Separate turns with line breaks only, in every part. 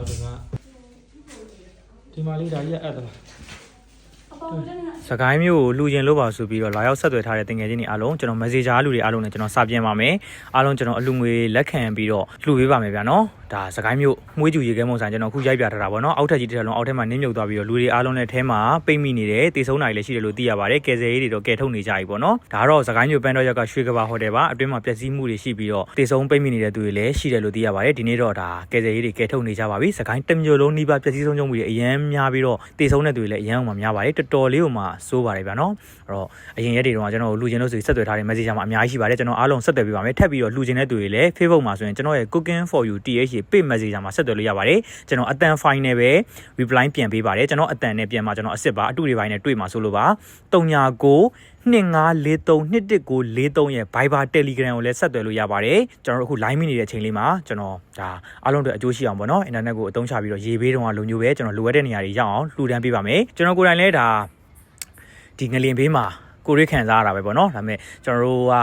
ဘူးဒီမှာဒီမှာလေးဒါကြီးကအဲ့ဒါလား
စကိုင်းမျိုးကိုလူချင်းလို့ပါဆိုပြီးတော့လာရောက်ဆက်သွယ်ထားတဲ့တင်ငယ်ချင်းတွေအားလုံးကျွန်တော် messenger လူတွေအားလုံးနဲ့ကျွန်တော်စာပြင်ပါမယ်အားလုံးကျွန်တော်အလူငွေလက်ခံပြီးတော့လှူပေးပါမယ်ဗျာနော် ဒါစကိုင်းမျိုးမွေးကျူရေခဲမုံဆိုင်ကျွန်တော်အခုရိုက်ပြထားတာပေါ့နော်အောက်ထက်ကြီးတစ်ထက်လုံးအောက်ထက်မှာနင်းမြုပ်သွားပြီးတော့လူတွေအားလုံးနဲ့အဲထဲမှာပိတ်မိနေတယ်တေဆုံးနိုင်လည်းရှိတယ်လို့သိရပါတယ်ကယ်ဆယ်ရေးတွေတော့ကယ်ထုတ်နေကြပြီပေါ့နော်ဒါကတော့စကိုင်းမျိုးပန်းတော့ရောက်ကရွှေကဘာဟိုတယ်ပါအတွင်းမှာပျက်စီးမှုတွေရှိပြီးတော့တေဆုံးပိတ်မိနေတဲ့သူတွေလည်းရှိတယ်လို့သိရပါတယ်ဒီနေ့တော့ဒါကယ်ဆယ်ရေးတွေကယ်ထုတ်နေကြပါပြီစကိုင်းတစ်မျိုးလုံးနှိပါပျက်စီးဆုံးရှုံးမှုတွေအရင်များပြီးတော့တေဆုံးတဲ့သူတွေလည်းအရင်အောင်များပါတယ်တော်တော်လေးကိုမှစိုးပါတယ်ဗျာနော်အဲ့တော့အရင်ရက်တွေတော့ကျွန်တော်လူချင်းလို့ဆိုပြီးဆက်သွယ်ထားတဲ့ message မှာအများကြီးရှိပါတယ်ကျွန်တော်အားလုံးဆက်သွယ်ပေးပါမယ်ထပ်ပြီးတော့လူချင်းတဲ့သူတွေလည်း Facebook မှာဆိုရင်ကျွန်တော်ရဲ့ cooking for you th page message မှာဆက်သွယ်လို့ရပါတယ်ကျွန်တော်အတန် file နဲ့ပဲ reply ပြန်ပေးပါတယ်ကျွန်တော်အတန်နဲ့ပြန်มาကျွန်တော်အစ်စ်ပါအတူတွေပိုင်းနဲ့တွေ့မှာဆိုလို့ပါ39 29432143ရဲ့ Viber Telegram ကိုလည်းဆက်သွယ်လို့ရပါတယ်ကျွန်တော်တို့အခု line မိနေတဲ့အချိန်လေးမှာကျွန်တော်ဒါအားလုံးတို့အကျိုးရှိအောင်ပေါ့နော် internet ကိုအသုံးချပြီးတော့ရေဘေးတုံးကလုံမျိုးပဲကျွန်တော်လိုအပ်တဲ့နေရာတွေရောက်အောင်လှူဒန်းပေးပါမယ်ကျွန်တော်ကိုယ်တိုင်လည်းဒါဒီငလင်ဘေးမှာကိုရိခံစားရတာပဲပေါ့နော်ဒါပေမဲ့ကျွန်တော်တို့က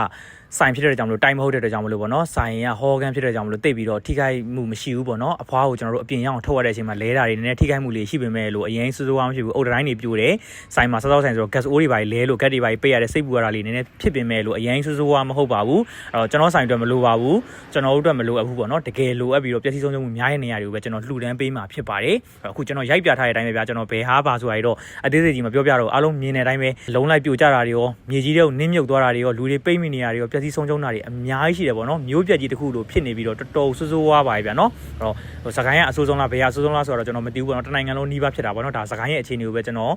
ဆိုင်ဖြစ်တဲ့ကြောင့်မလို့တိုင်မဟုတ်တဲ့ကြောင့်မလို့ပေါ့နော်ဆိုင်ကဟောကန်ဖြစ်တဲ့ကြောင့်မလို့တိတ်ပြီးတော့ထိခိုက်မှုမရှိဘူးပေါ့နော်အဖွားကိုကျွန်တော်တို့အပြင်ရောက်အောင်ထုတ်ရတဲ့အချိန်မှာလဲတာတွေနည်းနည်းထိခိုက်မှုလေးရှိပေမဲ့လို့အရင်စိုးစိုးအောင်မရှိဘူးအုတ်တိုင်းတွေပြိုတယ်ဆိုင်မှာစောစောဆိုင်ဆိုတော့ gas အိုးတွေပါလဲလို့ gas တွေပါပေးရတဲ့စိတ်ပူရတာလေးနည်းနည်းဖြစ်ပေမဲ့လို့အရင်စိုးစိုးအောင်မဟုတ်ပါဘူးအဲ့တော့ကျွန်တော်ဆိုင်အတွက်မလိုပါဘူးကျွန်တော်တို့အတွက်မလိုအပ်ဘူးပေါ့နော်တကယ်လိုအပ်ပြီးတော့ပျက်စီးဆုံးရှုံးမှုများတဲ့နေရာတွေကိုပဲကျွန်တော်လှူဒန်းပေးမှာဖြစ်ပါတယ်အခုကျွန်တော်ရိုက်ပြထားတဲ့အတိုင်းပဲဗျာကျွန်တော်ဘယ်ဟာပါဆိုတာတွေတော့အသေးစိတ်ကြီးမပြောပြတော့အားလုံးမြင်တဲ့အတိုင်းပဲလုံးလိုက်ပြိုကျတာတွေရောမြေကြီးတွေကိုနင်းမြုပ်သွားတာတွေရောလူတွေပိတ်မိနေရတွေရောပျက်စီးဆုံးရှုံးတာတွေအများကြီးရှိတယ်ပေါ့နော်မျိုးပြက်ကြီးတစ်ခုလိုဖြစ်နေပြီးတော့တော်တော်ဆိုးဆိုးဝါးပါပဲဗျာနော်အဲ့တော့ဟိုစကိုင်းကအဆိုးဆုံးလားဘယ်ကအဆိုးဆုံးလားဆိုတော့ကျွန်တော်မသိဘူးပေါ့နော်တနိုင်ငံလုံးနှီးပါဖြစ်တာပေါ့နော်ဒါစကိုင်းရဲ့အခြေအနေကိုပဲကျွန်တော်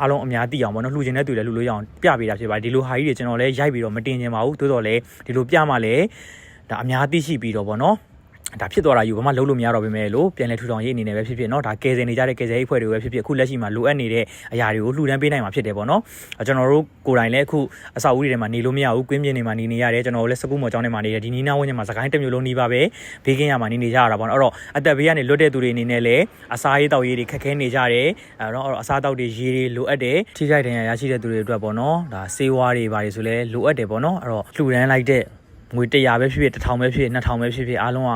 အားလုံးအများသိအောင်ပေါ့နော်လှူချင်တဲ့သူလည်းလှူလို့ရအောင်ပြပေးတာဖြစ်ပါတယ်ဒီလိုဟာကြီးတွေကျွန်တော်လည်းရိုက်ပြီးတော့မတင်ချင်ပါဘူးသို့တော်လည်းဒီလိုပြမှလည်းဒါအများသိရှိပြီးတော့ပေါ့နော် ဒါဖြစ်သွားတာယူဘာမှလုံးလို့မရတော့ပေမဲ့လို့ပြန်လဲထူထောင်ရေးအနေနဲ့ပဲဖြစ်ဖြစ်เนาะဒါကယ်ဆယ်နေကြတဲ့ကယ်ဆယ်ရေးအဖွဲ့တွေပဲဖြစ်ဖြစ်အခုလက်ရှိမှာလိုအပ်နေတဲ့အရာတွေကိုလှူဒန်းပေးနိုင်မှာဖြစ်တယ်ပေါ့เนาะကျွန်တော်တို့ကိုယ်တိုင်လည်းအခုအဆောက်အဦတွေထဲမှာနေလို့မရဘူးကွင်းပြင်တွေမှာနေနေရတယ်ကျွန်တော်တို့လည်းစကူးမော်ကျောင်းထဲမှာနေတယ်ဒီနီးနားဝန်းကျင်မှာစကိုင်းတစ်မျိုးလုံးနေပါပဲဘေးကင်းရမှာနေနေကြရတာပေါ့နော်အဲ့တော့အသက်ဘေးကနေလွတ်တဲ့သူတွေအနေနဲ့လည်းအစားရေးတောက်ရေးတွေခက်ခဲနေကြတယ်အဲ့တော့အစားတောက်တွေရေတွေလိုအပ်တယ်ထိခိုက်ဒဏ်ရာရရှိတဲ့သူတွေအတွက်ပေါ့နော်ဒါစေးဝါးတွေဘာတွေဆိုလဲလိုအပ်တယ်ပေါ့နော်အဲ့တော့လှူဒန်းလိုက်တဲ့ငွေ100ပဲဖြစ်ဖြစ်1000ပဲဖြစ်ဖြစ်2000ပဲဖြစ်ဖြစ်အားလုံးက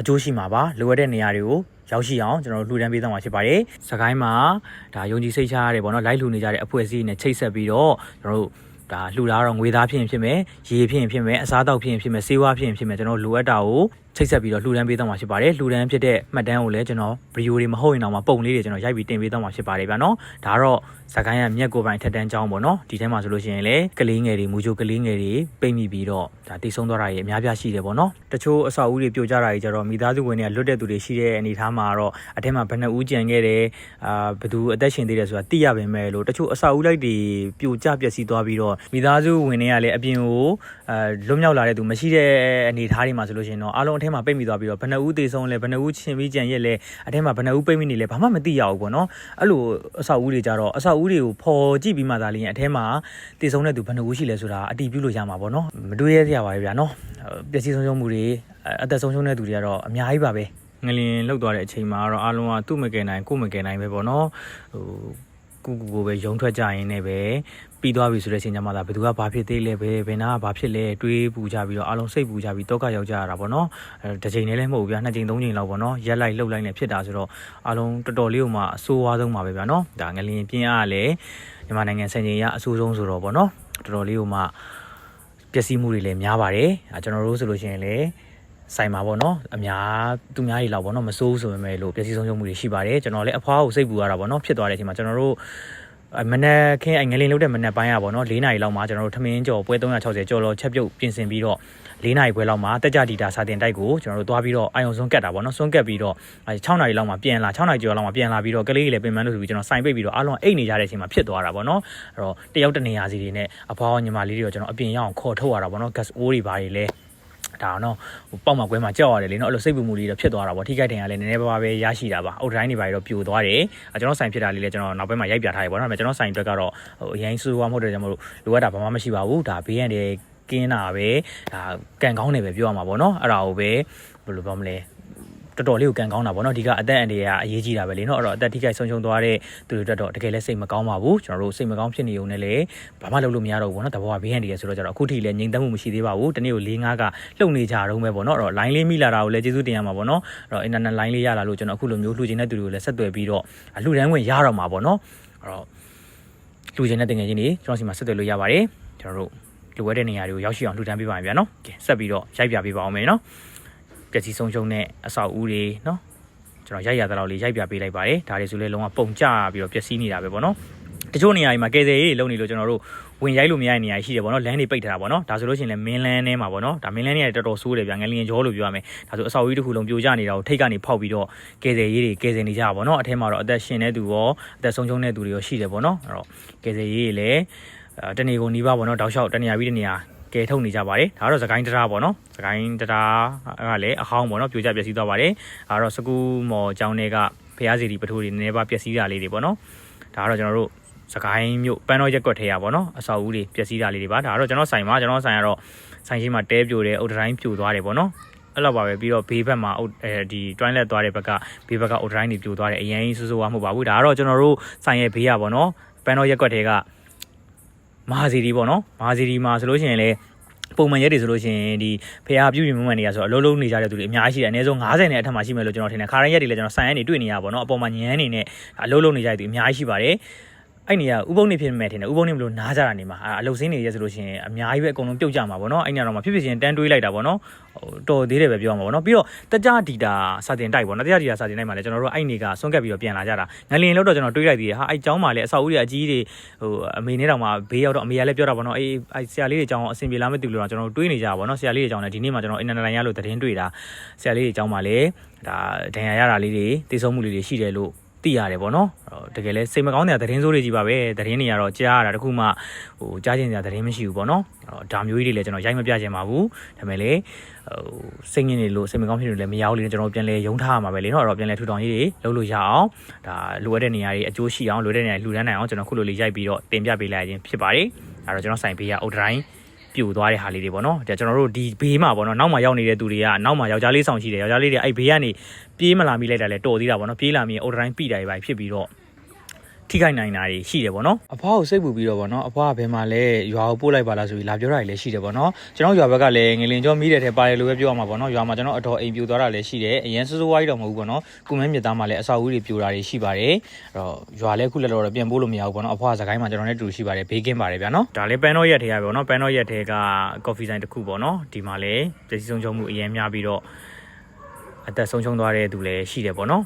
အကျိုးရှိမှာပါလိုအပ်တဲ့နေရာတွေကိုရောက်ရှိအောင်ကျွန်တော်တို့လှူဒန်းပေးသွားမှာဖြစ်ပါတယ်။စကိုင်းမှာဒါယုံကြည်စိတ်ချရတယ်ပေါ့နော်လိုက်လှူနေကြတဲ့အဖွဲ့အစည်းနဲ့ချိတ်ဆက်ပြီးတော့ကျွန်တော်တို့ဒါလှူတာတော့ငွေသားဖြစ်ရင်ဖြစ်မယ်ရေဖြစ်ရင်ဖြစ်မယ်အစားတောက်ဖြစ်ရင်ဖြစ်မယ်ဆေးဝါးဖြစ်ရင်ဖြစ်မယ်ကျွန်တော်လိုအပ်တာကို ချိတ်ဆက်ပြီးတော့လှူဒန်းပေးသွားမှာဖြစ်ပါတယ်လှူဒန်းဖြစ်တဲ့မှတ်တမ်းကိုလည်းကျွန်တော်ဗီဒီယိုတွေမဟုတ်ရင်တော့မှပုံလေးတွေကျွန်တော်ရိုက်ပြီးတင်ပေးသွားမှာဖြစ်ပါတယ်ဗျာနော်ဒါကတော့စကိုင်းရမြက်ကိုပိုင်ထက်တန်းကြောင်းပေါ့နော်ဒီထဲမှာဆိုလို့ရှိရင်လည်းကလေးငယ်တွေမူချိုကလေးငယ်တွေပိတ်မိပြီးတော့ဒါတိတ်ဆုံးသွားတာကြီးအများပြားရှိတယ်ပေါ့နော်တချို့အဆောက်အဦတွေပြိုကျတာကြီးကြတော့မိသားစုဝင်တွေကလွတ်တဲ့သူတွေရှိတဲ့အနေအထားမှာတော့အထက်မှာဘယ်နှဦးကြံခဲ့တယ်အာဘယ်သူအသက်ရှင်သေးတယ်ဆိုတာသိရပါမယ်လို့တချို့အဆောက်အဦလိုက်တွေပြိုကျပျက်စီးသွားပြီးတော့မိသားစုဝင်တွေကလည်းအပြင်ကိုအဲလွတ်မြောက်လာတဲ့သူမရှိတဲ့အနေအထားတွေမှာဆိုလို့ရှိရင်တော့အားလုံးအထက်မှာပိတ်မိသွားပြီးတော့ဘယ်နှဦးသေဆုံးလဲဘယ်နှဦးချင်းပြီးကြံရက်လဲအထက်မှာဘယ်နှဦးပိတ်မိနေလဲဘာမှမသိရဘူးပေါ့နော်အဲ့လိုအဆောက်အဦတွေကြတော့အဆောက်အဦတွေကိုဖော်ကြည့်ပြီးမှသာလျှင်အထက်မှာသေဆုံးတဲ့သူဘယ်နှဦးရှိလဲဆိုတာအတည်ပြုလို့ရမှာပေါ့နော်မတွေးရရပါပဲဗျာနော်ပျက်စီးဆုံးရှုံးမှုတွေအသက်ဆုံးရှုံးတဲ့သူတွေကတော့အများကြီးပါပဲငလင်လောက်သွားတဲ့အချိန်မှာတော့အားလုံးကသူ့မကယ်နိုင်ကို့မကယ်နိုင်ပဲပေါ့နော်ဟို ကူကူကိုပဲယုံထွက်ကြရင်လည်းပဲပြီးသွားပြီဆိုတဲ့အချိန်ကျမှသာဘယ်သူကဘာဖြစ်သေးလဲဘယ်ဘယ်နာကဘာဖြစ်လဲတွေးပူကြပြီးတော့အားလုံးစိတ်ပူကြပြီးတောကရောက်ကြရတာပေါ့နော်အဲတစ်ချိန်နဲ့လည်းမဟုတ်ဘူးဗျာနှစ်ချိန်သုံးချိန်လောက်ပေါ့နော်ရက်လိုက်လှုပ်လိုက်နဲ့ဖြစ်တာဆိုတော့အားလုံးတော်တော်လေးကိုမှအဆိုးဝါးဆုံးပါပဲဗျာနော်ဒါငလင်ပြင်းအားလည်းမြန်မာနိုင်ငံစံချိန်ရအဆိုးဆုံးဆိုတော့ပေါ့နော်တော်တော်လေးကိုမှပျက်စီးမှုတွေလည်းများပါတယ်အဲကျွန်တော်တို့ဆိုလို့ရှိရင်လည်း ဆိုင်မှာပေါ့နော်အများသူများကြီးလောက်ပေါ့နော်မစိုးဆိုပေမဲ့လို့ပျက်စီးဆုံးရှုံးမှုတွေရှိပါတယ်ကျွန်တော်လည်းအဖွားကိုစိတ်ပူရတာပေါ့နော်ဖြစ်သွားတဲ့အချိန်မှာကျွန်တော်တို့မနက်ခင်းအငလင်းလုပ်တဲ့မနက်ပိုင်းอ่ะဗောနော်၄နာရီလောက်မှာကျွန်တော်တို့ထမင်းကြော်ပွဲ360ကြော်လောချက်ပြုတ်ပြင်ဆင်ပြီးတော့၄နာရီခွဲလောက်မှာတက်ကြဒီတာစာတင်တိုက်ကိုကျွန်တော်တို့သွားပြီးတော့အာယုံစွန်းကတ်တာဗောနော်စွန်းကတ်ပြီးတော့6နာရီလောက်မှာပြန်လာ6နာရီကျော်လောက်မှာပြန်လာပြီးတော့ကလေးကြီးလည်းပြင်ပန်းလို့ဆိုပြီးကျွန်တော်စိုင်ပိတ်ပြီးတော့အားလုံးအိတ်နေကြတဲ့အချိန်မှာဖြစ်သွားတာဗောနော်အဲ့တော့တယောက်တနေရာစီတွေနဲ့အဖွားညီမလေးတွေတော့ကျွန်တော်အပြင်ရအောင်ခေါ်ထုတ်ရတာဗောနော် gas အိုးတွေဘာတွေလဲ ဒါတော့ဟိုပေါက်မှာကွဲမှာကြောက်ရတယ်လေနော်အဲ့လိုစိတ်ပူမှုလေးတော့ဖြစ်သွားတာပေါ့ထိခိုက်ဒဏ်ရာလည်းနည်းနည်းပါးပါးပဲရရှိတာပါအုတ်တိုင်းတွေပါတော့ပြိုသွားတယ်အဲကျွန်တော်ဆိုင်ဖြစ်တာလေးလည်းကျွန်တော်နောက်ပိုင်းမှာရိုက်ပြထားတယ်ပေါ့နော်ဒါပေမဲ့ကျွန်တော်ဆိုင်အတွက်ကတော့ဟိုအရင်စူးဝါးမဟုတ်တဲ့ကြောင့်မလို့လိုအပ်တာဘာမှမရှိပါဘူးဒါဘေးရန်တွေကင်းတာပဲဒါကန်ကောင်းနေပဲပြောရမှာပေါ့နော်အဲ့ဒါကိုပဲဘယ်လိုပြောမလဲ တော်တော်လေးကိုကန်ကောင်းတာပေါ့နော်ဒီကအသက်အန္တရာယ်ကအရေးကြီးတာပဲလေနော်အဲ့တော့အသက်ထိခိုက်ဆုံးရှုံးသွားတဲ့သူတွေအတွက်တော့တကယ်လည်းစိတ်မကောင်းပါဘူးကျွန်တော်တို့စိတ်မကောင်းဖြစ်နေုံနဲ့လည်းဘာမှလုပ်လို့မရတော့ဘူးပေါ့နော်တဘောကဘေးဟန်တည်းရဆိုတော့ကျတော့အခုထိလည်းငြိမ်သက်မှုမရှိသေးပါဘူးတနေ့ကို၄၅ကလှုပ်နေကြတော့ပဲပေါ့နော်အဲ့တော့ line လေးမိလာတာကိုလည်းကျေးဇူးတင်ရမှာပေါ့နော်အဲ့တော့ internet line လေးရလာလို့ကျွန်တော်အခုလိုမျိုးလှူချင်တဲ့သူတွေကိုလည်းဆက်သွယ်ပြီးတော့လှူဒန်းဝင်ရတော့မှာပေါ့နော်အဲ့တော့လှူချင်တဲ့တင်ငယ်ချင်းတွေကျွန်တော်စီမှာဆက်သွယ်လို့ရပါတယ်ကျွန်တော်တို့လိုအပ်တဲ့နေရာတွေကိုရောက်ရှိအောင်လှူဒန်းပေးပါမယ်ဗျာနော်ကဲဆက်ပြီးတော့ရိုက်ပြပေးပါအောင်မယ်နော် ပျက်စီးဆုံးရှုံးတဲ့အဆောက်အဦတွေနော်ကျွန်တော်ရိုက်ရတဲ့လောက်လေးရိုက်ပြပေးလိုက်ပါတယ်ဒါတွေဆိုလဲလုံးဝပုံကျပြီးတော့ပျက်စီးနေတာပဲပေါ့နော်တချို့နေရာတွေမှာကယ်ဆယ်ရေးတွေလုပ်နေလို့ကျွန်တော်တို့ဝင်ရိုက်လို့မရတဲ့နေရာရှိတယ်ပေါ့နော်လမ်းတွေပိတ်ထားတာပေါ့နော်ဒါဆိုလို့ရှိရင်လည်းမင်းလန်းထဲမှာပေါ့နော်ဒါမင်းလန်းထဲကတော်တော်ဆိုးတယ်ဗျာငလျင်ကြောလို့ပြောရမယ်ဒါဆိုအဆောက်အဦတစ်ခုလုံးပြိုကျနေတာကိုထိတ်ကနေဖောက်ပြီးတော့ကယ်ဆယ်ရေးတွေကယ်ဆယ်နေကြတာပေါ့နော်အထက်မှာတော့အသက်ရှင်တဲ့သူရောအသက်ဆုံးရှုံးတဲ့သူတွေရောရှိတယ်ပေါ့နော်အဲ့တော့ကယ်ဆယ်ရေးတွေလည်းအဲတနေကုန်နီးပါးပေါ့နော်တောက်လျှောက်တနေရာပြီးတနေရာ ကဲထုတ်နေကြပါတယ်ဒါကတော့သခိုင်းတရားပေါ့နော်သခိုင်းတရားကလည်းအဟောင်းပေါ့နော်ပြိုကျပျက်စီးသွားပါတယ်ဒါကတော့စကူးမော်ကျောင်းတွေကဖျားစီဒီပထိုးတွေနည်းနည်းပါပျက်စီးတာလေးတွေပေါ့နော်ဒါကတော့ကျွန်တော်တို့စကိုင်းမြို့ပန်းတော်ရက်ကွက်ထဲရပါတော့အဆောက်အဦတွေပျက်စီးတာလေးတွေပါဒါကတော့ကျွန်တော်ဆိုင်မှာကျွန်တော်ဆိုင်ကတော့ဆိုင်ရှိမှာတဲပြိုတယ်အုတ်တိုင်းပြိုသွားတယ်ပေါ့နော်အဲ့လိုပါပဲပြီးတော့ဘေးဘက်မှာအုတ်အဲဒီ toilet သွားတဲ့ဘက်ကဘေးဘက်ကအုတ်တိုင်းတွေပြိုသွားတယ်အရင်ဆူဆူဝါမဟုတ်ပါဘူးဒါကတော့ကျွန်တော်တို့ဆိုင်ရဲ့ဘေးရပါတော့ပန်းတော်ရက်ကွက်ထဲက မဟာစီဒီပေါ့နော်မဟာစီဒီမှာဆိုလို့ရှိရင်လည်းပုံမှန်ရက်တွေဆိုလို့ရှိရင်ဒီဖះပြုပြင်မှုမှန်တွေကဆိုအလုံးလုံးနေကြတဲ့သူတွေအများကြီးရှိတယ်အနည်းဆုံး90နဲ့အထက်မှာရှိမယ်လို့ကျွန်တော်ထင်တယ်ခါတိုင်းရက်တွေလည်းကျွန်တော်ဆိုင်ရနေတွေ့နေရပါတော့အပေါ်မှာညမ်းနေနဲ့အလုံးလုံးနေကြတဲ့သူအများကြီးရှိပါတယ် အဲ့နေရဥပုံနေဖြစ်မဲ့ထင်တယ်ဥပုံနေမလို့နားကြတာနေမှာအလုတ်စင်းနေရဲဆိုလို့ရှိရင်အများကြီးပဲအကုန်လုံးပြုတ်ကြမှာပေါ့နော်အဲ့နေရာတော့မှဖြစ်ဖြစ်ချင်းတန်းတွေးလိုက်တာပေါ့နော်ဟိုတော်သေးတယ်ပဲပြောမှာပေါ့နော်ပြီးတော့တကြဒီတာစာတင်တိုက်ပေါ့နော်တကြဒီတာစာတင်တိုက်မှာလည်းကျွန်တော်တို့အဲ့နေကဆွန့်ကပ်ပြီးတော့ပြန်လာကြတာငလင်လို့တော့ကျွန်တော်တွေးလိုက်သေးတယ်ဟာအဲ့เจ้าမှာလည်းအဆောက်အဦတွေအကြီးတွေဟိုအမေနဲ့တောင်မှဘေးရောက်တော့အမေကလည်းပြောတာပေါ့နော်အေးအဲ့ဆရာလေးတွေအကြောင်းအဆင်ပြေလားမသိဘူးလို့တော့ကျွန်တော်တို့တွေးနေကြပါပေါ့နော်ဆရာလေးတွေအကြောင်းလည်းဒီနေ့မှကျွန်တော်အင်တာနက်လိုင်းရလို့သတင်းတွေ့တာဆရာလေးတွေအကြောင်းမှာလည်းဒါဒဏ်ရာရတာလေးတွေတည်ဆုံမှုလေးတွေရှိတယ်လို့ သိရတယ်ပေါ့နော်တကယ်လဲစိတ်မကောင်းတဲ့သတင်းစိုးတွေကြီးပါပဲသတင်းတွေကတော့ကြားရတာတခုမှဟိုကြားကျင်စရာသတင်းမရှိဘူးပေါ့နော်ဒါမျိုးကြီးတွေလည်းကျွန်တော်ရိုက်မပြချင်ပါဘူးဒါပေမဲ့လေဟိုစိတ်ငင်းနေလို့စိတ်မကောင်းဖြစ်နေလည်းမရောက်လေကျွန်တော်ပြန်လဲရုံထားရမှာပဲလေနော်အဲ့တော့ပြန်လဲထူထောင်ရေးတွေလုပ်လို့ရအောင်ဒါလိုအပ်တဲ့နေရာတွေအကျိုးရှိအောင်လိုအပ်တဲ့နေရာလှူဒန်းနိုင်အောင်ကျွန်တော်ခုလိုလေးရိုက်ပြီးတော့တင်ပြပေးလိုက်ခြင်းဖြစ်ပါတယ်ဒါတော့ကျွန်တော်ဆိုင်ပေးရအုတ်တိုင်း ပြိုသွားတဲ့ဟာလေးတွေပေါ့နော်ဒါကျွန်တော်တို့ဒီဘေးမှာပေါ့နော်နောက်မှာရောက်နေတဲ့သူတွေကနောက်မှာယောက်ျားလေးဆောင်ရှိတယ်ယောက်ျားလေးတွေအဲ့ဘေးကနေပြေးမလာမိလိုက်တာလဲတော်သေးတာပေါ့နော်ပြေးလာမိရင်အုတ်တိုင်းပြိတာတွေပဲဖြစ်ပြီးတော့ ထိခိုက်နိုင်တာတွေရှိတယ်ပေါ့နော်အဖွားကိုစိတ်ပူပြီးတော့ပေါ့နော်အဖွားကဘယ်မှာလဲရွာကိုပို့လိုက်ပါလားဆိုပြီးလာပြောတာတွေလည်းရှိတယ်ပေါ့နော်ကျွန်တော်ရွာဘက်ကလည်းငလင်ကျော်မိတဲ့ထဲပါတယ်လို့ပဲပြောရမှာပေါ့နော်ရွာမှာကျွန်တော်အတော်အိမ်ပြိုသွားတာလည်းရှိတယ်အရင်စိုးစိုးဝါးကြီးတော့မဟုတ်ဘူးပေါ့နော်ကုမဲမြစ်သားမှာလည်းအဆောက်အဦတွေပြိုတာတွေရှိပါတယ်အဲ့တော့ရွာလည်းခုလက်တော့ပြန်ပို့လို့မရဘူးပေါ့နော်အဖွားစကိုင်းမှာကျွန်တော်နဲ့တူရှိပါတယ်ဘေးကင်းပါတယ်ဗျာနော်ဒါလည်းပန်းတော့ရက်ထဲရပါပေါ့နော်ပန်းတော့ရက်ထဲကကော်ဖီဆိုင်တစ်ခုပေါ့နော်ဒီမှာလည်းပြည်စည်းဆုံးချုံမှုအရင်များပြီးတော့အသက်ဆုံးရှုံးသွားတဲ့သူလည်းရှိတယ်ပေါ့နော်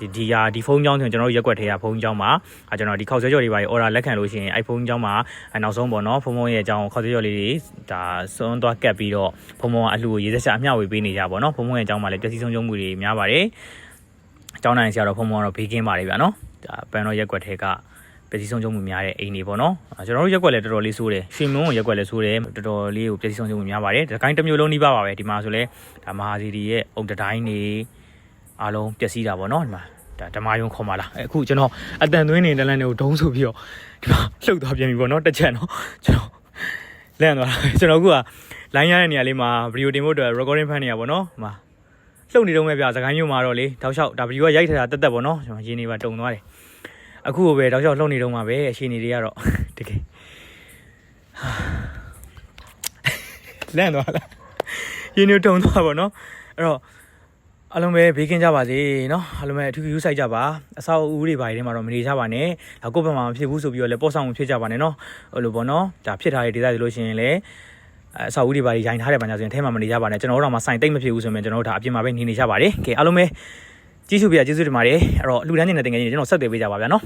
ဒီဒီဟာဒီဖုန်းကြောင်းဆိုကျွန်တော်တို့ရက်ွက်ထဲကဖုန်းကြောင်းမှာအဲကျွန်တော်ဒီခောက်ဆွဲကြော်တွေပါအော်ဒါလက်ခံလို့ရှိရင် iPhone ကြောင်းမှာနောက်ဆုံးပေါ့နော်ဖုန်းဖုန်းရဲ့အကြောင်းခောက်ဆွဲကြော်လေးတွေဒါစွန်းသွားကတ်ပြီးတော့ဖုန်းဖုန်းကအလှူကိုရေးသက်ချက်အမျှဝေပေးနေကြပါတော့ဖုန်းဖုန်းရဲ့အကြောင်းမှာလည်းပျက်စီးဆုံးရှုံးမှုတွေများပါတယ်အကြောင်းနိုင်ဆရာတော်ဖုန်းဖုန်းကတော့ဘေးကင်းပါတယ်ဗျာနော်ဒါပန်တော့ရက်ွက်ထဲကပျက်စီးဆုံးရှုံးမှုများတဲ့အိမ်တွေပေါ့နော်ကျွန်တော်တို့ရက်ွက်လည်းတော်တော်လေးဆိုးတယ်ရွှေမုံကိုရက်ွက်လည်းဆိုးတယ်တော်တော်လေးကိုပျက်စီးဆုံးရှုံးမှုများပါတယ်ဒီကိုင်းတစ်မျိုးလုံးနှိပါပါပဲဒီမှာဆိုလဲဒါမဟာစီဒီရဲ့အုတ်တိုင်းတွေ အားလုံးပျက်စီးတာပေါ့နော်ဒီမှာဒါဓမ္မယုံခေါ်ပါလားအခုကျွန်တော်အတန်သွင်းနေတဲ့လမ်းတွေကိုဒုံးဆိုပြီးတော့ဒီမှာလှုပ်သွားပြန်ပြီပေါ့နော်တစ်ချက်နော်ကျွန်တော်လန့်သွားတာကျွန်တော်အခုကလိုင်းရတဲ့နေရာလေးမှာဗီဒီယိုတင်ဖို့အတွက် recording ဖန်နေရပါတော့မှာလှုပ်နေတော့မဲ့ပြစကိုင်းမျိုးမှာတော့လေတောက်လျှောက်ဒါဗီဒီယိုကရိုက်ထတာတက်တက်ပေါ့နော်ကျွန်တော်ရင်းနေပါတုံသွားတယ်အခုပဲတောက်လျှောက်လှုပ်နေတော့မှာပဲအရှင်နေတွေကတော့တကယ်လန့်သွားလားရင်းနေတုံသွားပါတော့အဲ့တော့ အားလုံးပဲဘေးကင်းကြပါစေเนาะအားလုံးပဲအထူးယူဆိုင်ကြပါအဆောက်အဦတွေဘာတွေထဲမှာတော့မနေကြပါနဲ့ဒါကိုယ့်ဘက်မှာမဖြစ်ဘူးဆိုပြီးတော့လည်းပေါ့ဆောင်မှုဖြစ်ကြပါနဲ့เนาะဟိုလိုပေါ့เนาะဒါဖြစ်ထားတဲ့ဒေသတွေလို့ရှိရင်လည်းအဆောက်အဦတွေဘာတွေရိုင်းထားတဲ့ဘာညာဆိုရင်ထဲမှာမနေကြပါနဲ့ကျွန်တော်တို့တော့မှစိုင်တိတ်မဖြစ်ဘူးဆိုရင်ကျွန်တော်တို့ဒါအပြင်မှာပဲနေနေကြပါတယ်ကဲအားလုံးပဲကျေးဇူးပြကျေးဇူးတင်ပါတယ်အဲ့တော့လူတန်းနေတဲ့တင်ငယ်ချင်းကျွန်တော်ဆက်သွယ်ပေးကြပါဗျာเนาะ